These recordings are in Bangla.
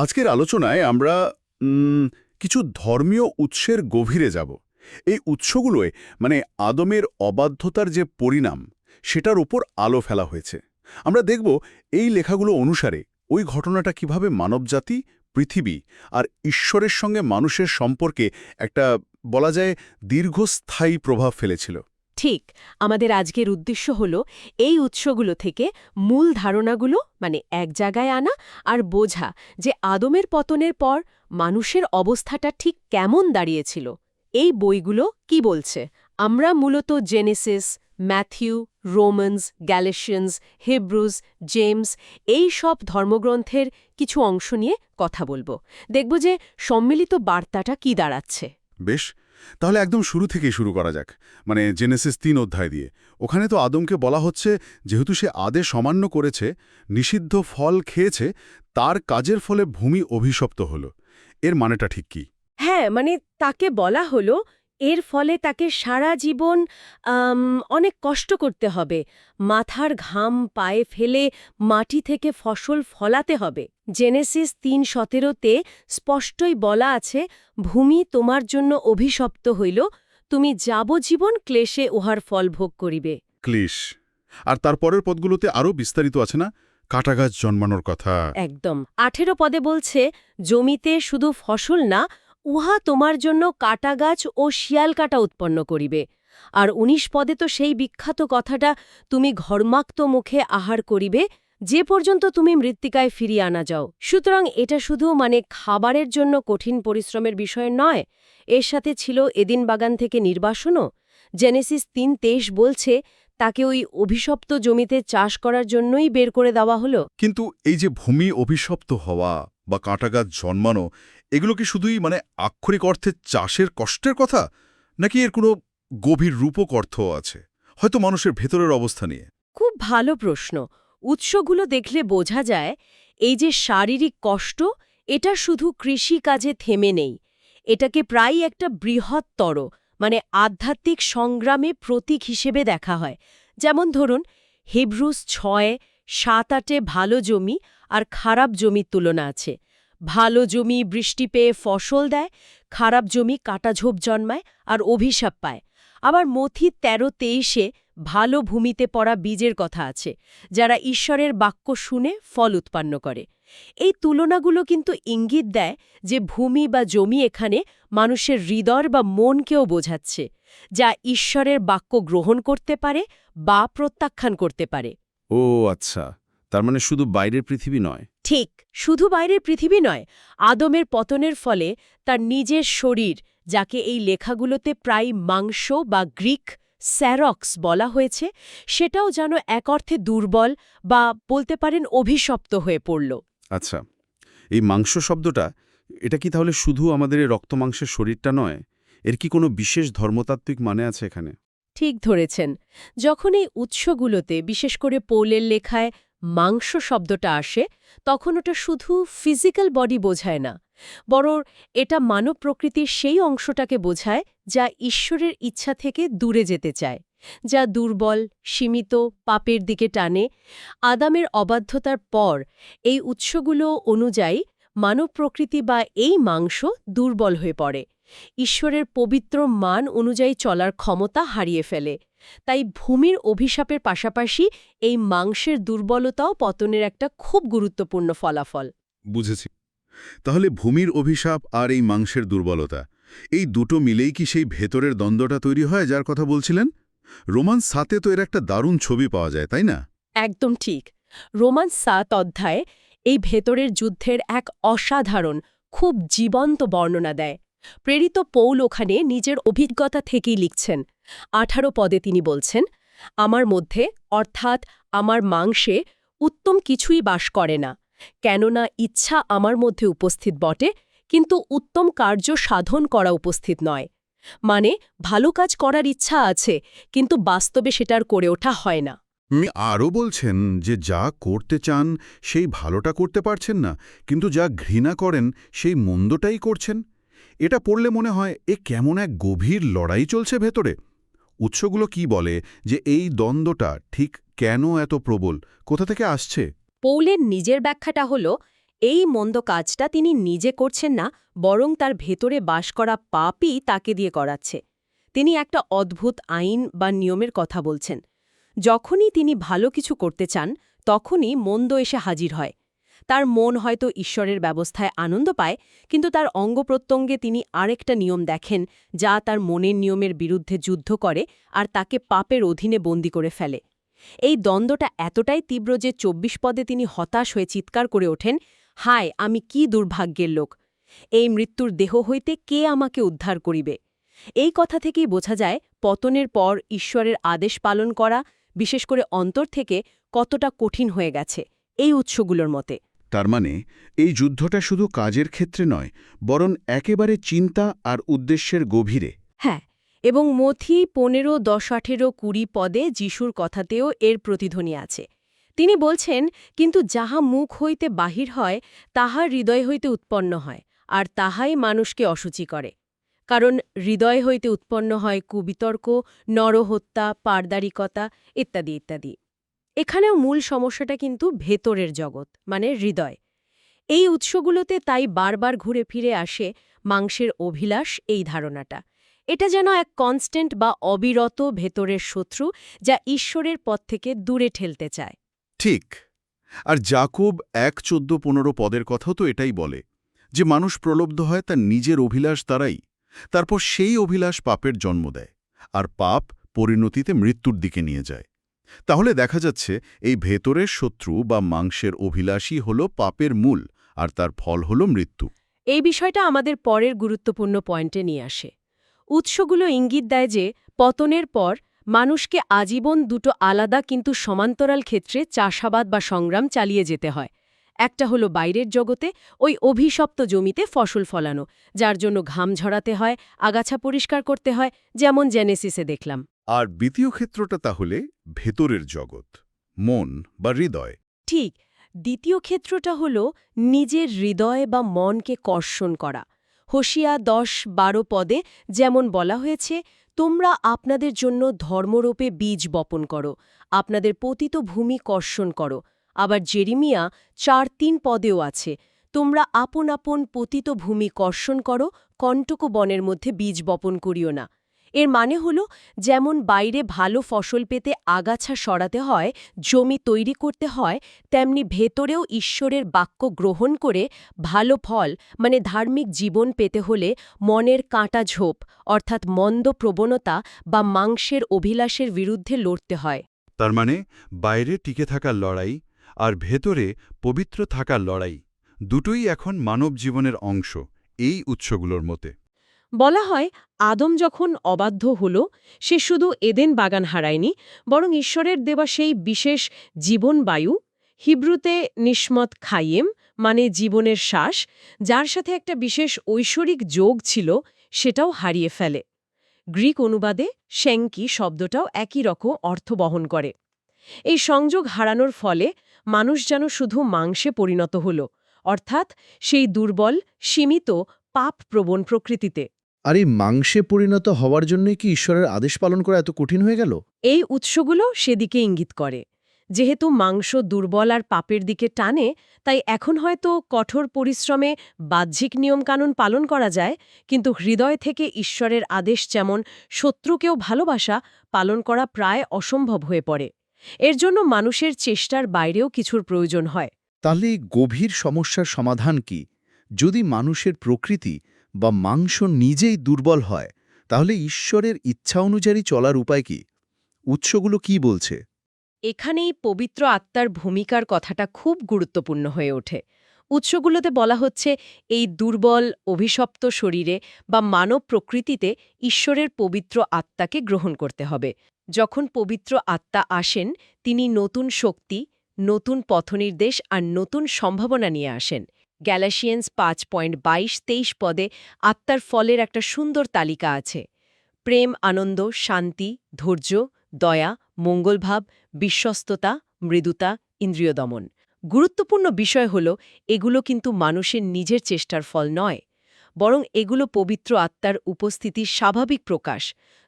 আজকের আলোচনায় আমরা কিছু ধর্মীয় উৎসের গভীরে যাব। এই উৎসগুলোয় মানে আদমের অবাধ্যতার যে পরিণাম, সেটার উপর আলো ফেলা হয়েছে। আমরা দেখব এই লেখাগুলো অনুসারে ওই ঘটনাটা কীভাবে মানবজাতি, পৃথিবী আর ঈশ্বরের সঙ্গে মানুষের সম্পর্কে একটা, বলা যায়, দীর্ঘস্থায়ী প্রভাব ফেলেছিল। ঠিক, আমাদের আজকের উদ্দেশ্য হল এই উৎসগুলো থেকে মূল ধারণাগুলো মানে এক জায়গায় আনা আর বোঝা যে আদমের পতনের পর মানুষের অবস্থাটা ঠিক কেমন দাঁড়িয়েছিল। এই বইগুলো কি বলছে? আমরা মূলত Genesis, Matthew, Romans, Galatians Hebrews James এই সব ধর্মগ্রন্থের কিছু অংশ নিয়ে কথা বলব। দেখব যে সম্মিলিত বার্তাটা কি দাঁড়াচ্ছে। বেশ তাহলে একদম শুরু থেকেই শুরু করা যাক। মানে জেনেসিস তিন অধ্যায় দিয়ে। ওখানে তো আদমকে বলা হচ্ছে, যেহেতু সে আদে সমান্য করেছে, নিষিদ্ধ ফল খেয়েছে, তার কাজের ফলে ভূমি অভিশপ্ত হল। এর মানেটা ঠিক কি? হ্যাঁ মানে তাকে বলা হলো এর ফলে তাকে সারা জীবন অনেক কষ্ট করতে হবে। মাথার ঘাম পায়ে ফেলে মাটি থেকে ফসল ফলাতে হবে। জেনেসিস তিন সতেরোতে স্পষ্টই বলা আছে ভূমি তোমার জন্য অভিশপ্ত হইল তুমি যাবজীবন ক্লেশে উহার ফল ভোগ করিবে। ক্লেশ। আর তারপরের পদগুলোতে আরও বিস্তারিত আছে না? কাটাগাছ জন্মানোর কথা। একদম। আঠেরো পদে বলছে জমিতে শুধু ফসল না উহা তোমার জন্য কাটা গাছ ও শিয়াল কাটা উৎপন্ন করিবে। আর উনিশ পদে তো সেই বিখ্যাত কথাটা তুমি ঘর্মাক্ত মুখে আহার করিবে, যে পর্যন্ত তুমি মৃত্তিকায় ফিরিয়ে আনা যাও। সুতরাং এটা শুধু মানে খাবারের জন্য কঠিন পরিশ্রমের বিষয় নয়, এর সাথে ছিল এদিন বাগান থেকে নির্বাসনও। জেনেসিস তিন তেইশ বলছে, তাকে ওই অভিশপ্ত জমিতে চাষ করার জন্যই বের করে দেওয়া হলো। কিন্তু এই যে ভূমি অভিশপ্ত হওয়া বা কাঁটাগাছ জন্মানো এগুলো কি শুধুই মানে আক্ষরিক অর্থে চাষের কষ্টের কথা? নাকি এর কোনো গভীর রূপক অর্থও আছে? হয়তো মানুষের ভেতরের অবস্থা নিয়ে। খুব ভালো প্রশ্ন। উৎসগুলো দেখলে বোঝা যায়, এই যে শারীরিক কষ্ট, এটা শুধু কৃষি কাজে থেমে নেই। এটাকে প্রায় একটা বৃহত্তর মানে আধ্যাত্মিক সংগ্রামে প্রতীক হিসেবে দেখা হয়। যেমন ধরুন, হিব্রুস ছয়, সাত আটে ভালো জমি আর খারাপ জমির তুলনা আছে। ভালো জমি, বৃষ্টি পেয়ে ফসল দেয়, খারাপ জমি কাটাঝোপ জন্মায় আর অভিশাপ পায়। আবার মথি তেরো তেইশে ভালো ভূমিতে পড়া বীজের কথা আছে, যারা ঈশ্বরের বাক্য শুনে ফল উৎপন্ন করে। এই তুলনাগুলো কিন্তু ইঙ্গিত দেয় যে ভূমি বা জমি এখানে মানুষের হৃদয় বা মনকেও বোঝাচ্ছে, যা ঈশ্বরের বাক্য গ্রহণ করতে পারে বা প্রত্যাখ্যান করতে পারে। ও আচ্ছা। তার মানে শুধু বাইরের পৃথিবী নয়। ঠিক শুধু বাইরের পৃথিবী নয় আদমের পতনের ফলে তার নিজের শরীর যাকে এই লেখাগুলোতে প্রায় মাংস বা গ্রিক স্যারক্স বলা হয়েছে সেটাও যেন এক অর্থে দুর্বল বা বলতে পারেন অভিশপ্ত হয়ে পড়ল। আচ্ছা এই মাংস শব্দটা এটা কি তাহলে শুধু আমাদের এই রক্তমাংসের শরীরটা নয়? এর কি কোনো বিশেষ ধর্মতাত্ত্বিক মানে আছে এখানে? ঠিক ধরেছেন যখন এই উৎসগুলোতে বিশেষ করে পৌলের লেখায় মাংস শব্দটা আসে, তখন ওটা শুধু ফিজিক্যাল বডি বোঝায় না, বরং এটা মানব প্রকৃতির সেই অংশটাকে বোঝায় যা ঈশ্বরের ইচ্ছা থেকে দূরে যেতে চায়, যা দুর্বল, সীমিত, পাপের দিকে টানে। আদামের অবাধ্যতার পর এই উৎসগুলো অনুযায়ী মানব প্রকৃতি বা এই মাংস দুর্বল হয়ে পড়ে। ঈশ্বরের পবিত্র মান অনুযায়ী চলার ক্ষমতা হারিয়ে ফেলে। তাই ভূমির অভিশাপের পাশাপাশি এই মাংসের দুর্বলতাও পতনের একটা খুব গুরুত্বপূর্ণ ফলাফল। বুঝেছি। তাহলে ভূমির অভিশাপ আর এই মাংসের দুর্বলতা এই দুটো মিলেই কি সেই ভেতরের দ্বন্দ্বটা তৈরি হয় যার কথা বলছিলেন? রোমান সাতে তো এর একটা দারুণ ছবি পাওয়া যায় তাই না? একদম ঠিক। রোমান সাত অধ্যায়ে এই ভেতরের যুদ্ধের এক অসাধারণ খুব জীবন্ত বর্ণনা দেয়। প্রেরিত পৌল ওখানে নিজের অভিজ্ঞতা থেকেই লিখছেন আঠারো পদে তিনি বলছেন, আমার মধ্যে, অর্থাৎ আমার মাংসে উত্তম কিছুই বাস করে না, কেননা ইচ্ছা আমার মধ্যে উপস্থিত বটে, কিন্তু উত্তম কার্য সাধন করা উপস্থিত নয়। মানে ভালো কাজ করার ইচ্ছা আছে, কিন্তু বাস্তবে সেটার করে ওঠা হয় না। আরও বলছেন যে, যা করতে চান, সেই ভালোটা করতে পারছেন না, কিন্তু যা ঘৃণা করেন, সেই মন্দটাই করছেন। এটা পড়লে মনে হয়, এ কেমন এক গভীর লড়াই চলছে ভেতরে। উৎসগুলো কি বলে যে এই দ্বন্দ্বটা ঠিক কেন এত প্রবল? কোথা থেকে আসছে? পৌলের নিজের ব্যাখ্যাটা হল, এই মন্দ কাজটা তিনি নিজে করছেন না, বরং তার ভেতরে বাস করা পাপই তাকে দিয়ে করাচ্ছে। তিনি একটা অদ্ভুত আইন বা নিয়মের কথা বলছেন। যখনই তিনি ভালো কিছু করতে চান, তখনই মন্দ এসে হাজির হয়। তার মন হয়তো ঈশ্বরের ব্যবস্থায় আনন্দ পায়, কিন্তু তার অঙ্গপ্রত্যঙ্গে তিনি আরেকটা নিয়ম দেখেন, যা তার মনের নিয়মের বিরুদ্ধে যুদ্ধ করে আর তাকে পাপের অধীনে বন্দি করে ফেলে। এই দ্বন্দ্বটা এতটাই তীব্র যে চব্বিশ পদে তিনি হতাশ হয়ে চিৎকার করে ওঠেন, হায়, আমি কি দুর্ভাগ্যের লোক! এই মৃত্যুর দেহ হইতে কে আমাকে উদ্ধার করিবে? এই কথা থেকেই বোঝা যায়, পতনের পর ঈশ্বরের আদেশ পালন করা, বিশেষ করে অন্তর থেকে, কতটা কঠিন হয়ে গেছে, এই উৎসগুলোর মতে। তার মানে এই যুদ্ধটা শুধু কাজের ক্ষেত্রে নয়, বরং একেবারে চিন্তা আর উদ্দেশ্যের গভীরে। হ্যাঁ এবং মথি পনেরো দশ আঠেরো কুড়ি পদে যিশুর কথাতেও এর প্রতিধ্বনি আছে। তিনি বলছেন, কিন্তু যাহা মুখ হইতে বাহির হয়, তাহা হৃদয় হইতে উৎপন্ন হয়, আর তাহাই মানুষকে অসুচি করে। কারণ হৃদয় হইতে উৎপন্ন হয় কুবিতর্ক, নরহত্যা, পারদারিকতা, ইত্যাদি ইত্যাদি। এখানেও মূল সমস্যাটা কিন্তু ভেতরের জগৎ মানে হৃদয়। এই উৎসগুলোতে তাই বারবার ঘুরে ফিরে আসে মাংসের অভিলাষ এই ধারণাটা। এটা যেন এক কনস্ট্যান্ট বা অবিরত ভেতরের শত্রু যা ঈশ্বরের পথ থেকে দূরে ঠেলতে চায়। ঠিক। আর জাকব এক চোদ্দ পনেরো পদের কথাও তো এটাই বলে, যে মানুষ প্রলব্ধ হয় তার নিজের অভিলাষ দ্বারাই, তারপর সেই অভিলাষ পাপের জন্ম দেয়, আর পাপ পরিণতিতে মৃত্যুর দিকে নিয়ে যায়। তাহলে দেখা যাচ্ছে এই ভেতরের শত্রু বা মাংসের অভিলাষই হল পাপের মূল আর তার ফল হল মৃত্যু। এই বিষয়টা আমাদের পরের গুরুত্বপূর্ণ পয়েন্টে নিয়ে আসে। উৎসগুলো ইঙ্গিত দেয় যে পতনের পর মানুষকে আজীবন দুটো আলাদা কিন্তু সমান্তরাল ক্ষেত্রে চাষাবাদ বা সংগ্রাম চালিয়ে যেতে হয়। একটা হলো বাইরের জগতে, ওই অভিশপ্ত জমিতে ফসল ফলানো, যার জন্য ঘাম ঝরাতে হয়, আগাছা পরিষ্কার করতে হয়, যেমন জেনেসিসে দেখলাম। আর দ্বিতীয় ক্ষেত্রটা তাহলে ভেতরের জগৎ, মন বা হৃদয়। ঠিক, দ্বিতীয় ক্ষেত্রটা হল নিজের হৃদয় বা মনকে কর্ষণ করা। হোসিয়া দশ বারো পদে যেমন বলা হয়েছে, তোমরা আপনাদের জন্য ধর্মরূপে বীজ বপন করো, আপনাদের পতিত ভূমি কর্ষণ করো। আবার জেরিমিয়া চার তিন পদেও আছে, তোমরা আপন আপন পতিত ভূমি কর্ষণ করো কণ্টক বনের মধ্যে বীজ বপন করিও না। এর মানে হল, যেমন বাইরে ভালো ফসল পেতে আগাছা সরাতে হয়, জমি তৈরি করতে হয়, তেমনি ভেতরেও ঈশ্বরের বাক্য গ্রহণ করে ভালো ফল মানে ধার্মিক জীবন পেতে হলে মনের কাঁটা ঝোপ, অর্থাৎ মন্দ প্রবণতা বা মাংসের অভিলাষের বিরুদ্ধে লড়তে হয়। তার মানে বাইরে টিকে থাকার লড়াই আর ভেতরে পবিত্র থাকার লড়াই দুটোই এখন মানব জীবনের অংশ, এই উৎসগুলোর মতে। বলা হয়, আদম যখন অবাধ্য হল, সে শুধু এদেন বাগান হারায়নি, বরং ঈশ্বরের দেওয়া সেই বিশেষ জীবনবায়ু, হিব্রুতে নিষ্মত খাইয়েম মানে জীবনের শ্বাস, যার সাথে একটা বিশেষ ঐশ্বরিক যোগ ছিল, সেটাও হারিয়ে ফেলে। গ্রিক অনুবাদে শ্যাঙ্কি শব্দটাও একই রকম অর্থ বহন করে। এই সংযোগ হারানোর ফলে মানুষ যেন শুধু মাংসে পরিণত হল, অর্থাৎ সেই দুর্বল, সীমিত, পাপপ্রবণ প্রকৃতিতে। আর এই মাংসে পরিণত হওয়ার জন্যই কি ঈশ্বরের আদেশ পালন করা এত কঠিন হয়ে গেল? এই উৎসগুলো সেদিকে ইঙ্গিত করে। যেহেতু মাংস দুর্বল আর পাপের দিকে টানে তাই এখন হয়তো কঠোর পরিশ্রমে বাহ্যিক নিয়মকানুন পালন করা যায় কিন্তু হৃদয় থেকে ঈশ্বরের আদেশ যেমন শত্রুকেও ভালোবাসা পালন করা প্রায় অসম্ভব হয়ে পড়ে। এর জন্য মানুষের চেষ্টার বাইরেও কিছুর প্রয়োজন হয়। তাহলে গভীর সমস্যার সমাধান কি? যদি মানুষের প্রকৃতি বা মাংস নিজেই দুর্বল হয়, তাহলে ঈশ্বরের ইচ্ছা অনুযায়ী চলার উপায় কি? উৎসগুলো কি বলছে? এখানেই পবিত্র আত্মার ভূমিকার কথাটা খুব গুরুত্বপূর্ণ হয়ে ওঠে। উৎসগুলোতে বলা হচ্ছে, এই দুর্বল, অভিশপ্ত শরীরে বা মানব প্রকৃতিতে ঈশ্বরের পবিত্র আত্মাকে গ্রহণ করতে হবে। যখন পবিত্র আত্মা আসেন, তিনি নতুন শক্তি, নতুন পথনির্দেশ আর নতুন সম্ভাবনা নিয়ে আসেন। গ্যালাসিয়েন্স পাঁচ পয়েন্ট বাইশ তেইশ পদে আত্মার ফলের একটা সুন্দর তালিকা আছে। প্রেম, আনন্দ, শান্তি, ধৈর্য, দয়া, মঙ্গলভাব, বিশ্বস্ততা, মৃদুতা ইন্দ্রিয় দমন গুরুত্বপূর্ণ বিষয় হল, এগুলো কিন্তু মানুষের নিজের চেষ্টার ফল নয়, বরং এগুলো পবিত্র আত্মার উপস্থিতির স্বাভাবিক প্রকাশ,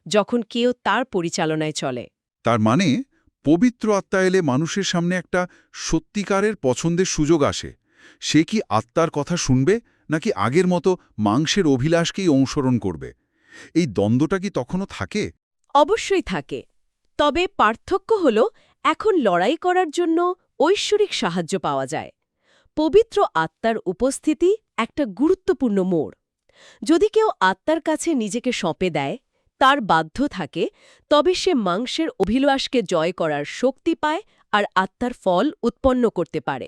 যখন কেউ তার পরিচালনায় চলে। তার মানে পবিত্র আত্মা এলে মানুষের সামনে একটা সত্যিকারের পছন্দের সুযোগ আসে। সে কি আত্মার কথা শুনবে, নাকি আগের মতো মাংসের অভিলাষকেই অনুসরণ করবে? এই দ্বন্দ্বটা কি তখনও থাকে? অবশ্যই থাকে। তবে পার্থক্য হল, এখন লড়াই করার জন্য ঐশ্বরিক সাহায্য পাওয়া যায়। পবিত্র আত্মার উপস্থিতি একটা গুরুত্বপূর্ণ মোড়। যদি কেউ আত্মার কাছে নিজেকে সঁপে দেয়, তার বাধ্য থাকে, তবে সে মাংসের অভিলাষকে জয় করার শক্তি পায় আর আত্মার ফল উৎপন্ন করতে পারে।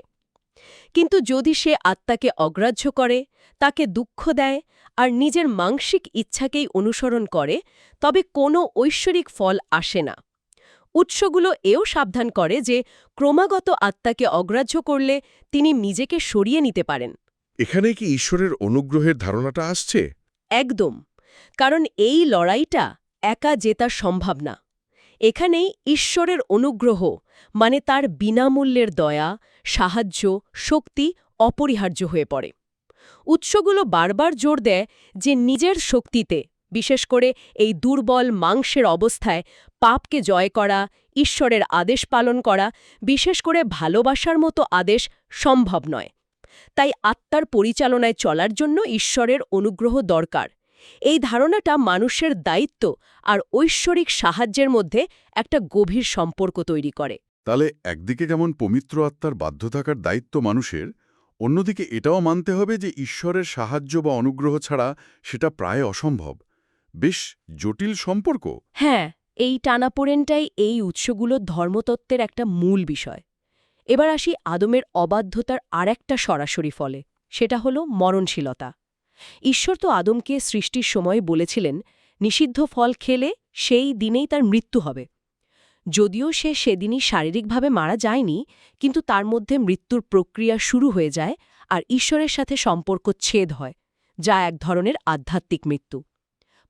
কিন্তু যদি সে আত্মাকে অগ্রাহ্য করে তাকে দুঃখ দেয় আর নিজের মাংসিক ইচ্ছাকেই অনুসরণ করে তবে কোনো ঐশ্বরিক ফল আসে না। উৎসগুলো এও সাবধান করে যে ক্রমাগত আত্মাকে অগ্রাহ্য করলে তিনি নিজেকে সরিয়ে নিতে পারেন। এখানে কি ঈশ্বরের অনুগ্রহের ধারণাটা আসছে? একদম কারণ এই লড়াইটা একা জেতা সম্ভব না। এখানেই ঈশ্বরের অনুগ্রহ মানে তার বিনামূল্যের দয়া, সাহায্য, শক্তি অপরিহার্য হয়ে পড়ে। উৎসগুলো বারবার জোর দেয় যে নিজের শক্তিতে, বিশেষ করে এই দুর্বল মাংসের অবস্থায়, পাপকে জয় করা, ঈশ্বরের আদেশ পালন করা, বিশেষ করে ভালোবাসার মতো আদেশ সম্ভব নয়। তাই আত্মার পরিচালনায় চলার জন্য ঈশ্বরের অনুগ্রহ দরকার। এই ধারণাটা মানুষের দায়িত্ব আর ঐশ্বরিক সাহায্যের মধ্যে একটা গভীর সম্পর্ক তৈরি করে। তাহলে একদিকে যেমন পবিত্র আত্মার বাধ্য থাকার দায়িত্ব মানুষের অন্যদিকে এটাও মানতে হবে যে ঈশ্বরের সাহায্য বা অনুগ্রহ ছাড়া সেটা প্রায় অসম্ভব। বেশ জটিল সম্পর্ক। হ্যাঁ এই টানাপোড়েনটাই এই উৎসগুলো ধর্মতত্ত্বের একটা মূল বিষয়। এবার আসি আদমের অবাধ্যতার আরেকটা সরাসরি ফলে সেটা হলো মরণশীলতা। ঈশ্বর তো আদমকে সৃষ্টির সময় বলেছিলেন, নিষিদ্ধ ফল খেলে সেই দিনেই তার মৃত্যু হবে। যদিও সে সেদিনই শারীরিকভাবে মারা যায়নি, কিন্তু তার মধ্যে মৃত্যুর প্রক্রিয়া শুরু হয়ে যায় আর ঈশ্বরের সাথে সম্পর্ক ছেদ হয়, যা এক ধরনের আধ্যাত্মিক মৃত্যু।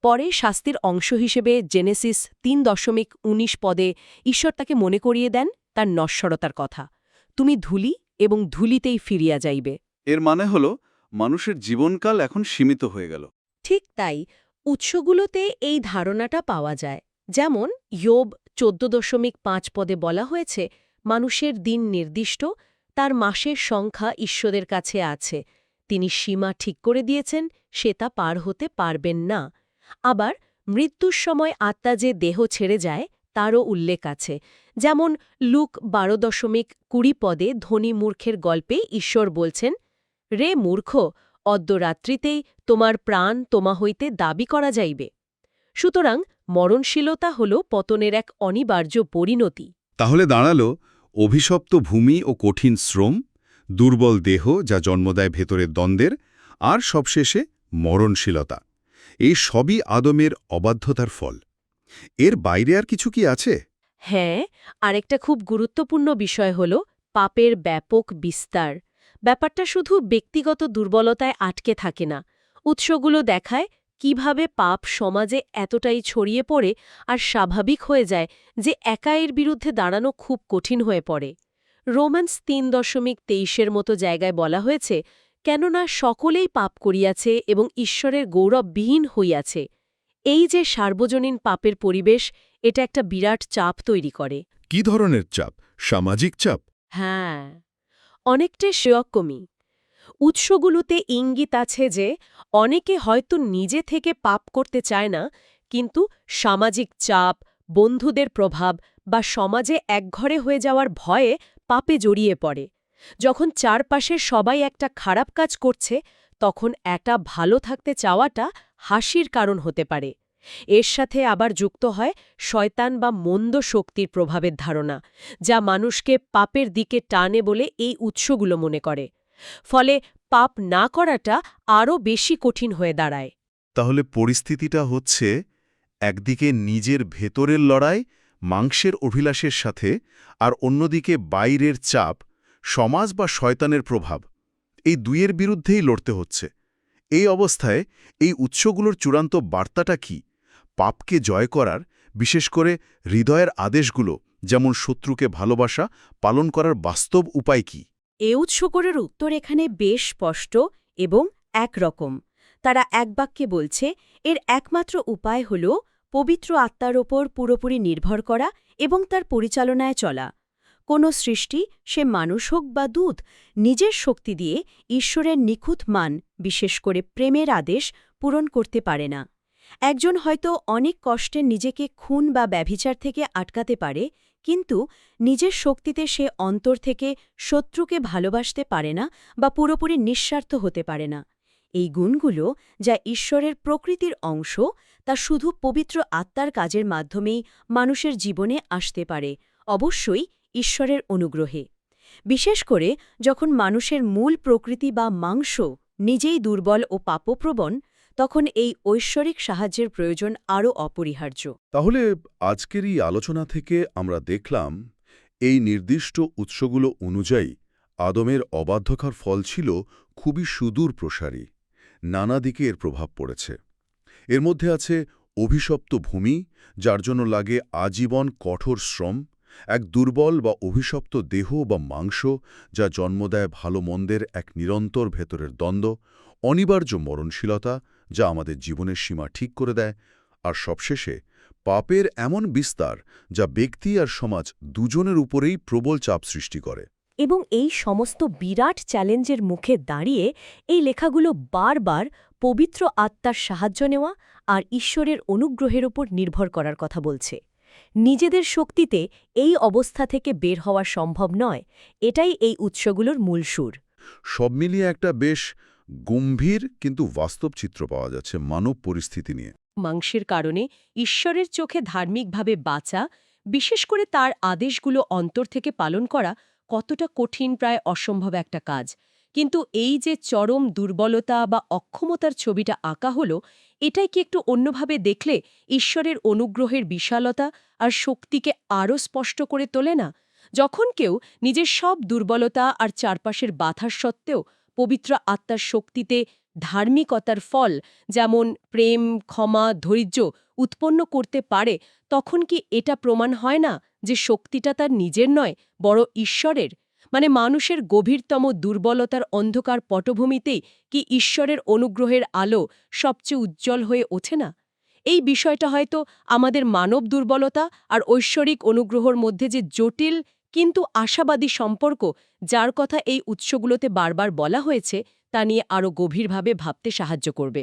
পরে শাস্তির অংশ হিসেবে জেনেসিস তিন দশমিক উনিশ পদে ঈশ্বর তাকে মনে করিয়ে দেন তার নশ্বরতার কথা, তুমি ধুলি এবং ধুলিতেই ফিরিয়া যাইবে। এর মানে হল মানুষের জীবনকাল এখন সীমিত হয়ে গেল। ঠিক তাই উৎসগুলোতে এই ধারণাটা পাওয়া যায়। যেমন ইয়োব চোদ্দ দশমিক পাঁচ পদে বলা হয়েছে, মানুষের দিন নির্দিষ্ট, তার মাসের সংখ্যা ঈশ্বরের কাছে আছে, তিনি সীমা ঠিক করে দিয়েছেন, সে তা পার হতে পারবেন না। আবার মৃত্যুর সময় আত্মা যে দেহ ছেড়ে যায়, তারও উল্লেখ আছে। যেমন লুক বারো দশমিক কুড়ি পদে ধনী মূর্খের গল্পে ঈশ্বর বলছেন রে মূর্খ অদ্যরাত্রিতেই তোমার প্রাণ তোমা হইতে দাবি করা যাইবে। সুতরাং মরণশীলতা হল পতনের এক অনিবার্য পরিণতি। তাহলে দাঁড়াল অভিশপ্ত ভূমি ও কঠিন শ্রম দুর্বল দেহ যা জন্ম দেয় ভেতরের দ্বন্দ্বের আর সবশেষে মরণশীলতা। এই সবই আদমের অবাধ্যতার ফল। এর বাইরে আর কিছু কি আছে? হ্যাঁ আরেকটা খুব গুরুত্বপূর্ণ বিষয় হল পাপের ব্যাপক বিস্তার। ব্যাপারটা শুধু ব্যক্তিগত দুর্বলতায় আটকে থাকে না। উৎসগুলো দেখায় কীভাবে পাপ সমাজে এতটাই ছড়িয়ে পড়ে আর স্বাভাবিক হয়ে যায় যে একা এর বিরুদ্ধে দাঁড়ানো খুব কঠিন হয়ে পড়ে। রোম্যান্স তিন দশমিক তেইশের মতো জায়গায় বলা হয়েছে কেননা সকলেই পাপ করিয়াছে এবং ঈশ্বরের গৌরববিহীন হইয়াছে। এই যে সার্বজনীন পাপের পরিবেশ এটা একটা বিরাট চাপ তৈরি করে। কি ধরনের চাপ? সামাজিক চাপ? হ্যাঁ। অনেকটা সেরকমই উৎসগুলোতে ইঙ্গিত আছে যে, অনেকে হয়তো নিজে থেকে পাপ করতে চায় না, কিন্তু সামাজিক চাপ, বন্ধুদের প্রভাব বা সমাজে একঘরে হয়ে যাওয়ার ভয়ে পাপে জড়িয়ে পড়ে। যখন চারপাশে সবাই একটা খারাপ কাজ করছে, তখন একটা ভালো থাকতে চাওয়াটা হাসির কারণ হতে পারে। এর সাথে আবার যুক্ত হয় শয়তান বা মন্দ শক্তির প্রভাবের ধারণা, যা মানুষকে পাপের দিকে টানে বলে এই উৎসগুলো মনে করে। ফলে পাপ না করাটা আরও বেশি কঠিন হয়ে দাঁড়ায়। তাহলে পরিস্থিতিটা হচ্ছে একদিকে নিজের ভেতরের লড়াই, মাংসের অভিলাষের সাথে, আর অন্যদিকে বাইরের চাপ, সমাজ বা শয়তানের প্রভাব। এই দুইয়ের বিরুদ্ধেই লড়তে হচ্ছে। এই অবস্থায় এই উৎসগুলোর চূড়ান্ত বার্তাটা কি? পাপকে জয় করার, বিশেষ করে হৃদয়ের আদেশগুলো, যেমন শত্রুকে ভালোবাসা, পালন করার বাস্তব উপায় কি? এ উৎসকরের উত্তর এখানে বেশ স্পষ্ট এবং একরকম। তারা এক বাক্যে বলছে, এর একমাত্র উপায় হল পবিত্র আত্মার ওপর পুরোপুরি নির্ভর করা এবং তার পরিচালনায় চলা। কোনো সৃষ্টি, সে মানুষ হোক বা দূত, নিজের শক্তি দিয়ে ঈশ্বরের নিখুঁত মান, বিশেষ করে প্রেমের আদেশ, পূরণ করতে পারে না। একজন হয়তো অনেক কষ্টে নিজেকে খুন বা ব্যভিচার থেকে আটকাতে পারে, কিন্তু নিজের শক্তিতে সে অন্তর থেকে শত্রুকে ভালোবাসতে পারে না বা পুরোপুরি নিঃস্বার্থ হতে পারে না। এই গুণগুলো যা ঈশ্বরের প্রকৃতির অংশ, তা শুধু পবিত্র আত্মার কাজের মাধ্যমেই মানুষের জীবনে আসতে পারে, অবশ্যই ঈশ্বরের অনুগ্রহে। বিশেষ করে যখন মানুষের মূল প্রকৃতি বা মাংস নিজেই দুর্বল ও পাপপ্রবণ তখন এই ঐশ্বরিক সাহায্যের প্রয়োজন আরও অপরিহার্য। তাহলে আজকের এই আলোচনা থেকে আমরা দেখলাম, এই নির্দিষ্ট উৎসগুলো অনুযায়ী আদমের অবাধ্যকার ফল ছিল খুবই সুদূর প্রসারী, নানা দিকে এর প্রভাব পড়েছে। এর মধ্যে আছে অভিশপ্ত ভূমি, যার জন্য লাগে আজীবন কঠোর শ্রম, এক দুর্বল বা অভিশপ্ত দেহ বা মাংস, যা জন্ম দেয় ভালো মন্দের এক নিরন্তর ভেতরের দ্বন্দ্ব, অনিবার্য মরণশীলতা যা আমাদের জীবনের সীমা ঠিক করে দেয় আর সবশেষে পাপের এমন বিস্তার যা ব্যক্তি আর সমাজ দুজনের উপরেই প্রবল চাপ সৃষ্টি করে। এবং এই সমস্ত বিরাট চ্যালেঞ্জের মুখে দাঁড়িয়ে এই লেখাগুলো বারবার পবিত্র আত্মার সাহায্য নেওয়া আর ঈশ্বরের অনুগ্রহের ওপর নির্ভর করার কথা বলছে। নিজেদের শক্তিতে এই অবস্থা থেকে বের হওয়া সম্ভব নয় এটাই এই উৎসগুলোর মূল সুর। সব মিলিয়ে একটা বেশ গম্ভীর কিন্তু বাস্তব চিত্র পাওয়া যাচ্ছে মানব পরিস্থিতি নিয়ে। মাংসের কারণে ঈশ্বরের চোখে ধার্মিকভাবে বাঁচা, বিশেষ করে তার আদেশগুলো অন্তর থেকে পালন করা কতটা কঠিন প্রায় অসম্ভব একটা কাজ। কিন্তু এই যে চরম দুর্বলতা বা অক্ষমতার ছবিটা আঁকা হলো, এটাই কি একটু অন্যভাবে দেখলে ঈশ্বরের অনুগ্রহের বিশালতা আর শক্তিকে আরও স্পষ্ট করে তোলে না? যখন কেউ নিজের সব দুর্বলতা আর চারপাশের বাধার সত্ত্বেও পবিত্র আত্মার শক্তিতে ধার্মিকতার ফল, যেমন প্রেম, ক্ষমা, ধৈর্য উৎপন্ন করতে পারে, তখন কি এটা প্রমাণ হয় না যে শক্তিটা তার নিজের নয় বড় ঈশ্বরের? মানে মানুষের গভীরতম দুর্বলতার অন্ধকার পটভূমিতেই কি ঈশ্বরের অনুগ্রহের আলো সবচেয়ে উজ্জ্বল হয়ে ওঠে না? এই বিষয়টা হয়তো আমাদের মানব দুর্বলতা আর ঐশ্বরিক অনুগ্রহর মধ্যে যে জটিল কিন্তু আশাবাদী সম্পর্ক, যার কথা এই উৎসগুলোতে বারবার বলা হয়েছে, তা নিয়ে আরও গভীরভাবে ভাবতে সাহায্য করবে।